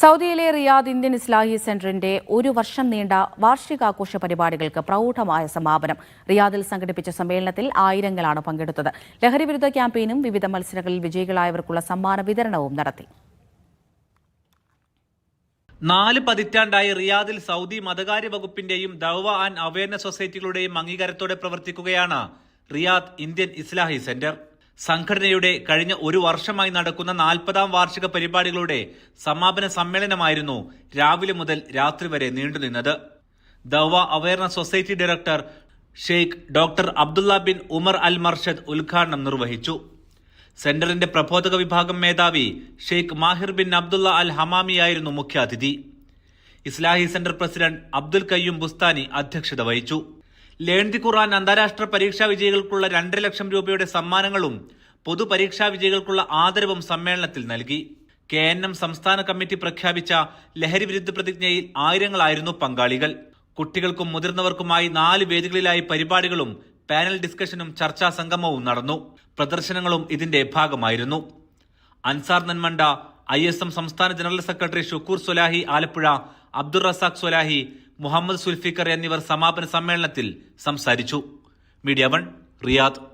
സൗദിയിലെ Riyadh Indian ഇസ്ലാഹി സെന്ററിന്റെ ഒരു വർഷം നീണ്ട വാർഷികാഘോഷ പരിപാടികൾക്ക് പ്രൗഢമായ സമാപനം റിയാദിൽ സംഘടിപ്പിച്ച സമ്മേളനത്തിൽ ആയിരങ്ങളാണ് പങ്കെടുത്തത്. ലഹരിവിരുദ്ധ ക്യാമ്പയിനും വിവിധ മത്സരങ്ങളിൽ വിജയികളായവർക്കുള്ള സമ്മാന വിതരണവും നടത്തി. നാല് പതിറ്റാണ്ടായി റിയാദിൽ സൗദി മതകാര്യ വകുപ്പിന്റെയും ദവ ആൻഡ് അവയർനെസ് സൊസൈറ്റികളുടെയും അംഗീകാരത്തോടെ പ്രവർത്തിക്കുകയാണ് റിയാദ് ഇന്ത്യൻ ഇസ്ലാഹി സെന്റർ. സംഘടനയുടെ കഴിഞ്ഞ ഒരു വർഷമായി നടക്കുന്ന നാൽപ്പതാം വാർഷിക പരിപാടികളുടെ സമാപന സമ്മേളനമായിരുന്നു രാവിലെ മുതൽ രാത്രി വരെ നീണ്ടുനിന്നത് ദവ awareness society director Sheikh doctor Abdullah bin Umar al Marshad ഉദ്ഘാടനം നിർവഹിച്ചു. സെന്ററിന്റെ പ്രബോധക വിഭാഗം മേധാവി Sheikh Mahir bin Abdullah al ഹമാമിയായിരുന്നു മുഖ്യാതിഥി. ഇസ്ലാഹി സെന്റർ പ്രസിഡന്റ് അബ്ദുൽ കയ്യൂം ബുസ്താനി അധ്യക്ഷത വഹിച്ചു. ലേൺ ദി ഖുർആൻ അന്താരാഷ്ട്ര പരീക്ഷാ വിജയികൾക്കുള്ള രണ്ടര ലക്ഷം രൂപയുടെ സമ്മാനങ്ങളും പൊതുപരീക്ഷാ വിജയികൾക്കുള്ള ആദരവും സമ്മേളനത്തിൽ നൽകി. കെ എൻ എം സംസ്ഥാന കമ്മിറ്റി പ്രഖ്യാപിച്ച ലഹരി വിരുദ്ധ പ്രതിജ്ഞയിൽ ആയിരങ്ങളായിരുന്നു പങ്കാളികൾ. കുട്ടികൾക്കും മുതിർന്നവർക്കുമായി നാല് വേദികളിലായി പരിപാടികളും പാനൽ ഡിസ്കഷനും ചർച്ചാ സംഗമവും നടന്നു. പ്രദർശനങ്ങളും ഇതിന്റെ ഭാഗമായിരുന്നു. Ansar Nanmanda I S M സംസ്ഥാന ജനറൽ സെക്രട്ടറി ഷുക്കൂർ സൊലാഹി ആലപ്പുഴ അബ്ദുൾ റസാഖ് സൊലാഹി മുഹമ്മദ് സുൽഫിക്കർ എന്നിവർ സമാപന സമ്മേളനത്തിൽ സംസാരിച്ചു. Media One Riyadh.